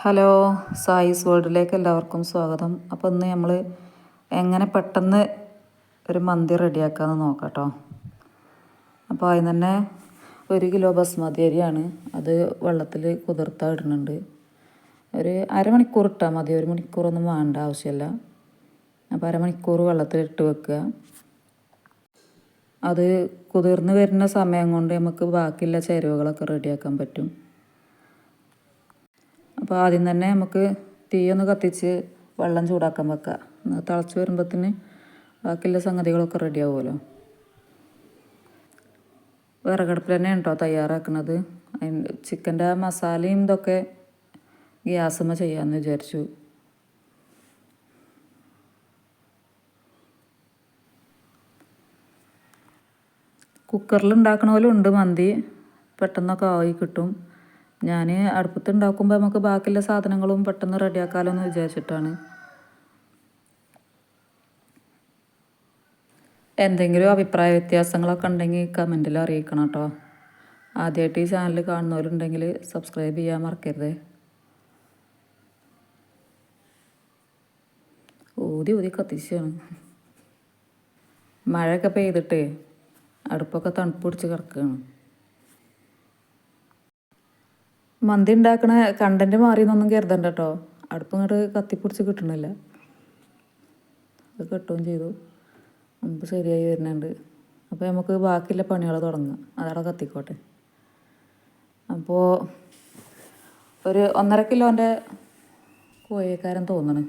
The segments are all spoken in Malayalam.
ഹലോ സായിസ് വേൾഡിലേക്ക് എല്ലാവർക്കും സ്വാഗതം. അപ്പോൾ ഇന്ന് നമ്മൾ എങ്ങനെ പെട്ടെന്ന് ഒരു മന്തി റെഡിയാക്കാമെന്ന് നോക്കാം കേട്ടോ അപ്പോൾ അതിന് തന്നെ ഒരു കിലോ ബസ്മതി അരിയാണ്. അത് വെള്ളത്തിൽ കുതിർത്താ ഇടുന്നുണ്ട്. ഒരു അരമണിക്കൂർ ഇട്ടാൽ മതി. ഒരു മണിക്കൂറൊന്നും വേണ്ട ആവശ്യമില്ല അപ്പോൾ അരമണിക്കൂർ വെള്ളത്തിൽ ഇട്ട് വെക്കുക. അത് കുതിർന്ന് വരുന്ന സമയം കൊണ്ട് നമുക്ക് ബാക്കിയുള്ള ചേരുവകളൊക്കെ റെഡിയാക്കാൻ പറ്റും. അപ്പോൾ ആദ്യം തന്നെ നമുക്ക് തീയൊന്ന് കത്തിച്ച് വെള്ളം ചൂടാക്കാൻ വെക്കുക എന്നാൽ തിളച്ച് വരുമ്പത്തിന് ബാക്കിയുള്ള സംഗതികളൊക്കെ റെഡി ആവുമല്ലോ. വിറകടുപ്പിൽ തന്നെ ഉണ്ടോ തയ്യാറാക്കുന്നത് ചിക്കന്റെ മസാലയും ഇതൊക്കെ ഗ്യാസുമ്മ ചെയ്യാമെന്ന് വിചാരിച്ചു. കുക്കറിൽ ഉണ്ടാക്കണ പോലെ ഉണ്ട് മന്തി. പെട്ടെന്നൊക്കെ ആയി കിട്ടും. ഞാൻ അടുപ്പത്ത് ഉണ്ടാക്കുമ്പോൾ നമുക്ക് ബാക്കിയുള്ള സാധനങ്ങളും പെട്ടെന്ന് റെഡിയാക്കാമല്ലോ എന്ന് വിചാരിച്ചിട്ടാണ്. എന്തെങ്കിലും അഭിപ്രായ വ്യത്യാസങ്ങളൊക്കെ ഉണ്ടെങ്കിൽ കമന്റിൽ അറിയിക്കണം കേട്ടോ. ആദ്യമായിട്ട് ഈ ചാനൽ കാണുന്നവരുണ്ടെങ്കിൽ സബ്സ്ക്രൈബ് ചെയ്യാൻ മറക്കരുത്. ഊതി ഊതി കത്തിച്ചാണ്. മഴയൊക്കെ പെയ്തിട്ടേ അടുപ്പൊക്കെ തണുപ്പ് പിടിച്ച് കിടക്കുകയാണ്. മന്തി ഉണ്ടാക്കണ കണ്ടന്റ് മാറിയെന്നൊന്നും കരുതണ്ട കേട്ടോ അടുപ്പ് ഇങ്ങോട്ട് കത്തിപ്പിടിച്ച് കിട്ടണില്ല. അത് കെട്ടുകയും ചെയ്തു. മുമ്പ് ശരിയായി വരുന്നുണ്ട്. അപ്പോൾ നമുക്ക് ബാക്കിയുള്ള പണികൾ തുടങ്ങാം. അതവിടെ കത്തിക്കോട്ടെ. അപ്പോൾ ഒരു ഒന്നര കിലോന്റെ കോഴിക്കാരൻ തോന്നണ്.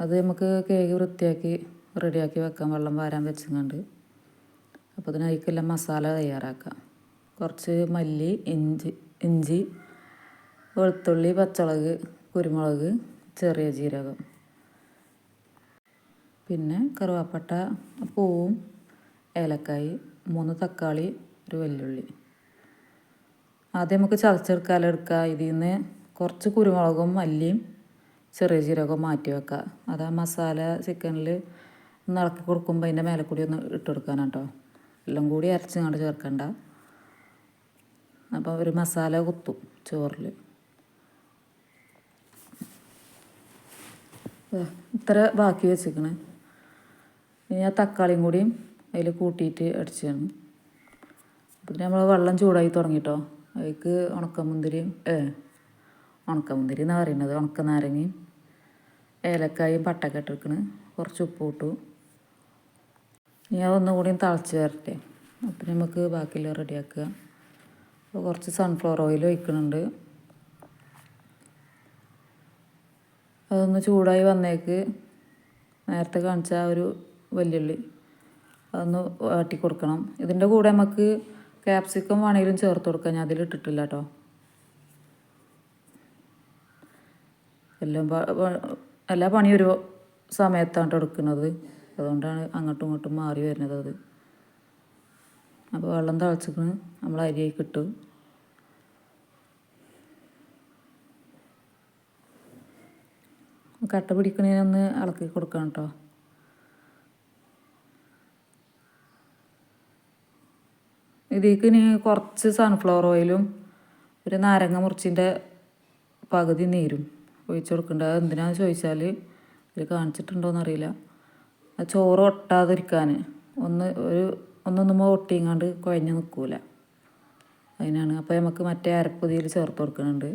അത് നമുക്ക് കേക്ക് വൃത്തിയാക്കി റെഡിയാക്കി വെക്കാം. വെള്ളം വാരാൻ വെച്ചങ്ങാണ്ട്. അപ്പോൾ അതിനായിക്കെല്ലാം മസാല തയ്യാറാക്കാം. കുറച്ച് മല്ലി ഇഞ്ചി ഇഞ്ചി വെളുത്തുള്ളി പച്ചമുളക് കുരുമുളക് ചെറിയ ജീരകം. പിന്നെ കറുവാപ്പട്ട പൂവും ഏലക്കായി മൂന്ന് തക്കാളി ഒരു വെല്ലുള്ളി. ആദ്യം നമുക്ക് ചതച്ചെടുക്കാലെടുക്കുക ഇതിൽ നിന്ന് കുറച്ച് കുരുമുളകും മല്ലിയും ചെറിയ ജീരകവും മാറ്റി വെക്കുക അത് ആ മസാല ചിക്കനിൽ ഒന്ന് ഇളക്കി കൊടുക്കുമ്പോൾ അതിന്റെ മേലെ കൂടി ഒന്ന് ഇട്ട് കൊടുക്കാനാട്ടോ. എല്ലാം കൂടി അരച്ച് കണ്ട് ചേർക്കണ്ട. അപ്പോൾ ഒരു മസാല കുത്തും ചോറിൽ ഇത്ര ബാക്കി വെച്ചിക്കണ് ഇനി ആ തക്കാളിയും കൂടിയും അതിൽ കൂട്ടിയിട്ട് അടിച്ചാണ്. പിന്നെ നമ്മൾ വെള്ളം ചൂടായി തുടങ്ങിട്ടോ. അതിലേക്ക് ഉണക്കമുന്തിരിയും ഏ ഉണക്കമുന്തിരി എന്നാണ് പറയുന്നത്. ഉണക്ക നാരങ്ങയും ഏലക്കായും പട്ടൊക്കെ ഇട്ടിരിക്കണ്. കുറച്ച് ഉപ്പ് ഇട്ടു. ഇനി അതൊന്നുകൂടിയും തിളച്ച് വരട്ടെ. അപ്പം നമുക്ക് ബാക്കിയെല്ലാം റെഡിയാക്കുക. കുറച്ച് സൺഫ്ലവർ ഓയിൽ ഒഴിക്കുന്നുണ്ട്. അതൊന്ന് ചൂടായി വന്നേക്ക് നേരത്തെ കാണിച്ച ആ ഒരു വെല്ലുള്ളി അതൊന്ന് വാട്ടി കൊടുക്കണം ഇതിന്റെ കൂടെ നമുക്ക് ക്യാപ്സിക്കം വേണമെങ്കിലും ചേർത്ത് കൊടുക്കാം. ഞാൻ അതിലിട്ടിട്ടില്ല കേട്ടോ എല്ലാം എല്ലാ പണിയും ഒരു സമയത്താണ് എടുക്കുന്നത്. അതുകൊണ്ടാണ് അങ്ങോട്ടും ഇങ്ങോട്ടും മാറി വരുന്നത് അത്. അപ്പോൾ വെള്ളം തിളച്ചിക്കണ്. നമ്മൾ അരിയായി കിട്ടും കട്ട പിടിക്കണേനൊന്ന് ഇളക്കി കൊടുക്കണം കേട്ടോ ഇതിലേക്ക് ഇനി കുറച്ച് സൺഫ്ലവർ ഓയിലും ഒരു നാരങ്ങ മുറിച്ചിന്റെ പകുതി നീരും ഒഴിച്ചു കൊടുക്കേണ്ടത് അത് എന്തിനാന്ന് ചോദിച്ചാൽ ഇത് കാണിച്ചിട്ടുണ്ടോയെന്നറിയില്ല ആ ചോറ് ഒട്ടാതിരിക്കാൻ ഒന്ന് ഒരു ഒന്നൊന്നുമ്പോൾ ഒട്ടിങ്ങാണ്ട് കുഴഞ്ഞ് നിൽക്കൂല അതിനാണ്. അപ്പോൾ നമുക്ക് മറ്റേ അരപ്പൊതിയിൽ ചേർത്ത് കൊടുക്കുന്നുണ്ട്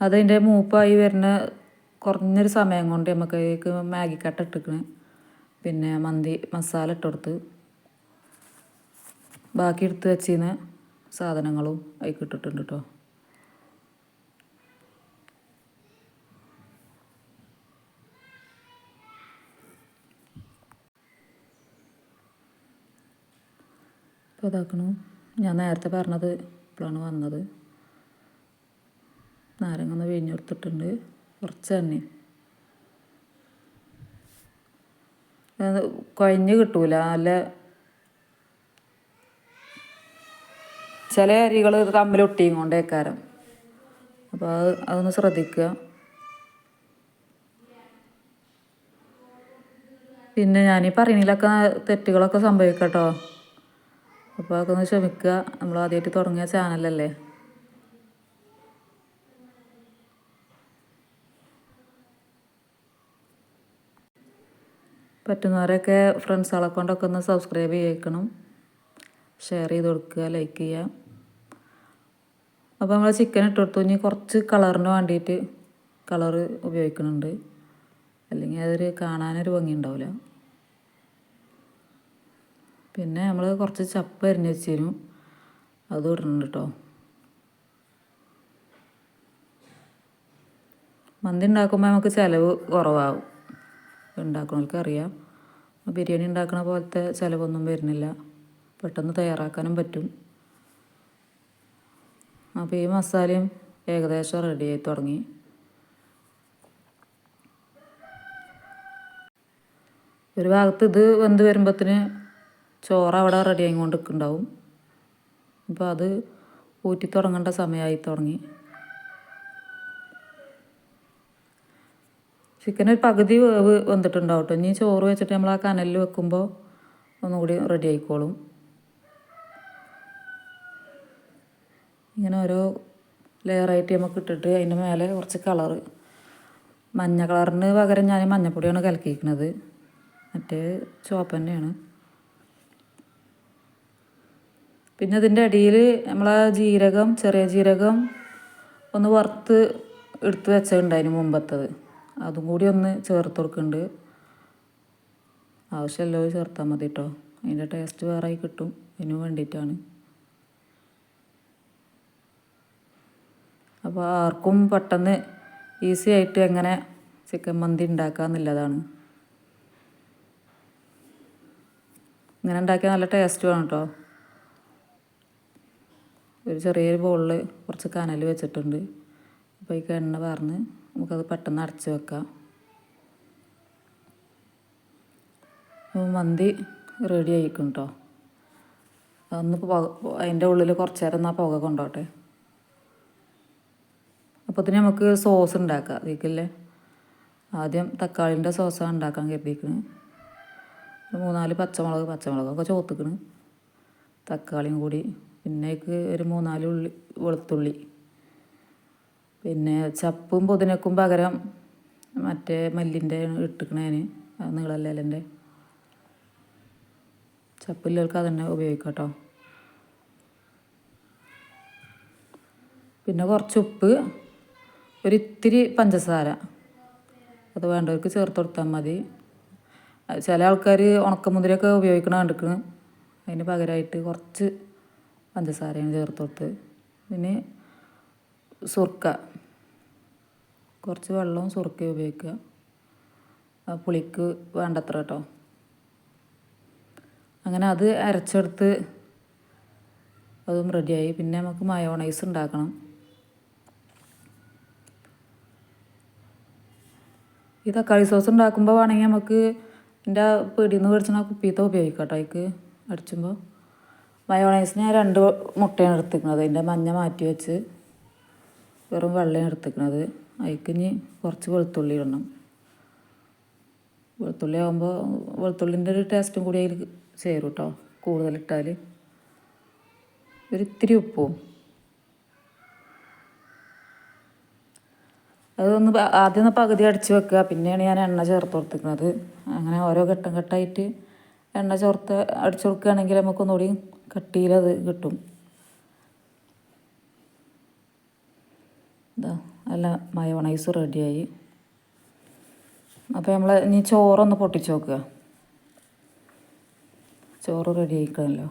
അതിന്റെ മൂപ്പായി വരുന്ന കുറഞ്ഞൊരു സമയം കൊണ്ട് നമുക്ക് അതിലേക്ക് മാഗി കട്ട ഇട്ടിക്കണ്. പിന്നെ മന്തി മസാല ഇട്ടെടുത്ത് ബാക്കി എടുത്ത് വെച്ചിരുന്ന സാധനങ്ങളും അതിൽ ഇട്ടിട്ടുണ്ട് കേട്ടോ ഇതാക്കണു. ഞാൻ നേരത്തെ പറഞ്ഞത് ഇപ്പോഴാണ് വന്നത്. നാരങ്ങ ഒന്ന് പിഴിഞ്ഞ് കൊടുത്തിട്ടുണ്ട്. കുറച്ച് തന്നെ കുഴഞ്ഞ് കിട്ടൂല. നല്ല ചില അരികൾ തമ്മിൽ ഒട്ടിയും കൊണ്ടേക്കാരം. അപ്പോൾ അത് അതൊന്ന് ശ്രദ്ധിക്കുക. പിന്നെ ഞാനീ പറയണിലൊക്കെ തെറ്റുകളൊക്കെ സംഭവിക്കട്ടോ. അപ്പോൾ അതൊക്കെ ഒന്ന് ക്ഷമിക്കുക. നമ്മൾ ആദ്യമായിട്ട് തുടങ്ങിയ ചാനലല്ലേ? പറ്റുന്നവരൊക്കെ ഫ്രണ്ട്സുകളെ കൊണ്ടൊക്കെ ഒന്ന് സബ്സ്ക്രൈബ് ചെയ്യിക്കണം. ഷെയർ ചെയ്ത് കൊടുക്കുക ലൈക്ക് ചെയ്യുക. അപ്പോൾ നമ്മൾ ചിക്കൻ ഇട്ട് കൊടുത്തു. ഇനി കുറച്ച് കളറിന് വേണ്ടിയിട്ട് കളർ ഉപയോഗിക്കുന്നുണ്ട് അല്ലെങ്കിൽ അതൊരു കാണാനൊരു ഭംഗി ഉണ്ടാവില്ല പിന്നെ നമ്മൾ കുറച്ച് ചപ്പ് അരിഞ്ഞ് വെച്ചിരുന്നു അത് ഇടണം കേട്ടോ മന്തി ഉണ്ടാക്കുമ്പോൾ നമുക്ക് ചിലവ് കുറവാകും ഉണ്ടാക്കണവർക്ക് അറിയാം ബിരിയാണി ഉണ്ടാക്കുന്ന പോലത്തെ ചിലവൊന്നും വരുന്നില്ല. പെട്ടെന്ന് തയ്യാറാക്കാനും പറ്റും. അപ്പോൾ ഈ മസാലയും ഏകദേശം റെഡി ആയി തുടങ്ങി. ഒരു ഭാഗത്ത് ഇത് വെന്ത് വരുമ്പത്തിന് ചോറ് അവിടെ റെഡി ആയിക്കൊണ്ട് നിൽക്കുന്നുണ്ടാവും അപ്പോൾ അത് ഊറ്റി തുടങ്ങേണ്ട സമയമായി തുടങ്ങി. ചിക്കൻ ഒരു പകുതി വേവ് വന്നിട്ടുണ്ടാവും ഇനി ചോറ് വെച്ചിട്ട് നമ്മൾ ആ കനലിൽ വെക്കുമ്പോൾ ഒന്നുകൂടി റെഡി ആയിക്കോളും. ഇങ്ങനെ ഓരോ ലെയറായിട്ട് നമുക്ക് ഇട്ടിട്ട് അതിന്റെ മേലെ കുറച്ച് കളറ് മഞ്ഞ കളറിന് പകരം ഞാൻ മഞ്ഞപ്പൊടിയാണ് കലക്കിയിരിക്കുന്നത്. മറ്റേ ചുവപ്പ് തന്നെയാണ്. പിന്നെ ഇതിന്റെ അടിയിൽ നമ്മളെ ജീരകം ചെറിയ ജീരകം ഒന്ന് വറുത്ത് എടുത്ത് വെച്ചിട്ടുണ്ടായിരുന്നു മുമ്പത്തത്. അതും കൂടി ഒന്ന് ചേർത്ത് കൊടുക്കുന്നുണ്ട്. ആവശ്യമല്ലോ ചേർത്താൽ മതി കേട്ടോ അതിന്റെ ടേസ്റ്റ് വേറെ ആയി കിട്ടും. അതിന് വേണ്ടിയിട്ടാണ്. അപ്പോൾ ആർക്കും പെട്ടെന്ന് ഈസി ആയിട്ട് എങ്ങനെ ചിക്കൻ മന്തി ഉണ്ടാക്കാമെന്നുള്ളതാണ് ഇങ്ങനെ ഉണ്ടാക്കിയാൽ നല്ല ടേസ്റ്റ് വേണം കേട്ടോ ഒരു ചെറിയൊരു ബോളിൽ കുറച്ച് കനൽ വെച്ചിട്ടുണ്ട്. അപ്പോൾ ഈ എണ്ണ പറഞ്ഞ് നമുക്കത് പെട്ടെന്ന് അടച്ച് വെക്കാം. മന്തി റെഡി ആയിക്കും കേട്ടോ അതൊന്ന് അതിന്റെ ഉള്ളിൽ കുറച്ച് നേരം എന്നാൽ പുക കൊണ്ടോട്ടെ. അപ്പോൾ ഇതിന് നമുക്ക് സോസ് ഉണ്ടാക്കാം അതിക്കല്ലേ ആദ്യം തക്കാളിന്റെ സോസാണ് ഉണ്ടാക്കാൻ കരുതിയിരിക്കുന്നത് ഒരു മൂന്നാൽ പച്ചമുളക് പച്ചമുളകൊക്കെ ചോത്തിക്കണ് തക്കാളിയും കൂടി പിന്നേക്ക് ഒരു മൂന്നാൽ ഉള്ളി വെളുത്തുള്ളി. പിന്നെ ചപ്പും പുതിനക്കും പകരം മറ്റേ മല്ലിന്റെ ഇട്ടിക്കണേന് നീളല്ലേലന്റെ ചപ്പില്ലവർക്ക് അതന്നെ ഉപയോഗിക്കാം കേട്ടോ പിന്നെ കുറച്ച് ഉപ്പ് ഒരിത്തിരി പഞ്ചസാര അത് വേണ്ടവർക്ക് ചേർത്ത് കൊടുത്താൽ മതി. ചില ആൾക്കാർ ഉണക്കമുന്തിരിയൊക്കെ ഉപയോഗിക്കണ കണ്ടിരിക്കണ് അതിന് പകരമായിട്ട് കുറച്ച് പഞ്ചസാരയാണ് ചേർത്ത് പിന്നെ സുർക്ക. കുറച്ച് വെള്ളവും സുർക്കയും ഉപയോഗിക്കുക. പുളിക്ക് വേണ്ടത്ര കേട്ടോ. അങ്ങനെ അത് അരച്ചെടുത്ത് അതും റെഡിയായി. പിന്നെ നമുക്ക് മയോണൈസ് ഉണ്ടാക്കണം. ഈ തക്കാളി സോസ് ഉണ്ടാക്കുമ്പോൾ വേണമെങ്കിൽ നമുക്ക് എന്റെ പീടിയിൽ നിന്ന് മേടിച്ചിട്ട് കുപ്പിയത്തെ ഉപയോഗിക്കാം കേട്ടോ. അതിക്ക് അടിച്ചുമ്പോൾ മയോണൈസിന് ഞാൻ രണ്ട് മുട്ടയാണ് എടുത്തിരിക്കുന്നത്. അതിന്റെ മഞ്ഞ മാറ്റി വെച്ച് വെറും വെള്ളയാണ് എടുത്തിരിക്കുന്നത്. അതിക്ക് ഇനി കുറച്ച് വെളുത്തുള്ളി ഇടണം. വെളുത്തുള്ളി ആകുമ്പോൾ വെളുത്തുള്ളിന്റെ ഒരു ടേസ്റ്റും കൂടി അതിൽ ചേരും കേട്ടോ കൂടുതലിട്ടാൽ ഒരിത്തിരി ഉപ്പും. അതൊന്ന് ആദ്യം ഒന്ന് പകുതി അടിച്ച് വെക്കുക. പിന്നെയാണ് ഞാൻ എണ്ണ ചേർത്ത് കൊടുത്തിരിക്കുന്നത്. അങ്ങനെ ഓരോ ഘട്ടം ഘട്ടമായിട്ട് എണ്ണ ചേർത്ത് അടിച്ചു കൊടുക്കുകയാണെങ്കിൽ നമുക്കൊന്നുകൂടി കട്ടിയിലത് കിട്ടും. ഇതാ നല്ല മയോണൈസ് റെഡിയായി. അപ്പോൾ നമ്മൾ ഇനി ചോറൊന്ന് പൊട്ടിച്ച് നോക്കുക. ചോറ് റെഡി ആയിക്കണല്ലോ.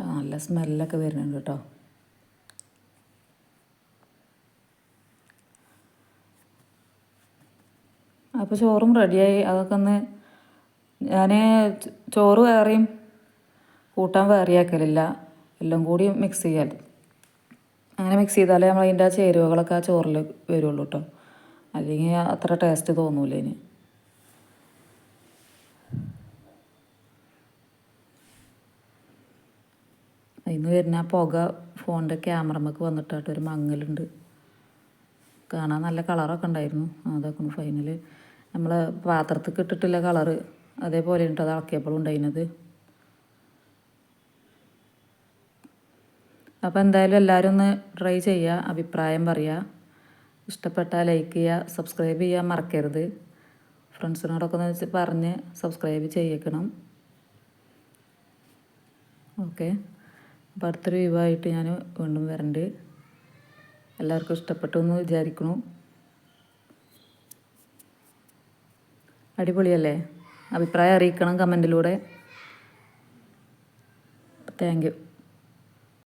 ആ നല്ല സ്മെല്ലൊക്കെ വരുന്നുണ്ട് കേട്ടോ. അപ്പോൾ ചോറും റെഡിയായി. അതൊക്കെ ഒന്ന് ഞാൻ ചോറ് വേറെയും കൂട്ടാൻ വേറെയാക്കലില്ല. എല്ലാം കൂടി മിക്സ് ചെയ്യാൽ അങ്ങനെ മിക്സ് ചെയ്താലേ നമ്മൾ അതിന്റെ ആ ചേരുവകളൊക്കെ ആ ചോറിൽ വരുള്ളൂ കേട്ടോ അല്ലെങ്കിൽ അത്ര ടേസ്റ്റ് തോന്നൂല ഇനി. അതിന്ന് വരുന്ന ആ പുക ഫോണിന്റെ ക്യാമറമ്മക്ക് വന്നിട്ടായിട്ട് ഒരു മങ്ങലുണ്ട്. കാണാൻ നല്ല കളറൊക്കെ ഉണ്ടായിരുന്നു. അതൊക്കെ ഫൈനൽ നമ്മൾ പാത്രത്തിൽ ഇട്ടിട്ടില്ല കളറ് അതേപോലെ ഉണ്ട് അത് ഇളക്കിയപ്പോഴും ഉണ്ടായിരുന്നത് അപ്പോൾ എന്തായാലും എല്ലാവരും ഒന്ന് ട്രൈ ചെയ്യുക അഭിപ്രായം പറയുക ഇഷ്ടപ്പെട്ടാൽ ലൈക്ക് ചെയ്യുക സബ്സ്ക്രൈബ് ചെയ്യാൻ മറക്കരുത്. ഫ്രണ്ട്സിനോടൊക്കെ ഒന്ന് പറഞ്ഞ് സബ്സ്ക്രൈബ് ചെയ്യിക്കണം. ഓക്കെ. അപ്പോൾ അടുത്തൊരു വിവാഹമായിട്ട് ഞാൻ വീണ്ടും വരണ്ട്. എല്ലാവർക്കും ഇഷ്ടപ്പെട്ടു എന്ന് വിചാരിക്കുന്നു. അടിപൊളിയല്ലേ? അഭിപ്രായം അറിയിക്കണം കമന്റിലൂടെ. Thank you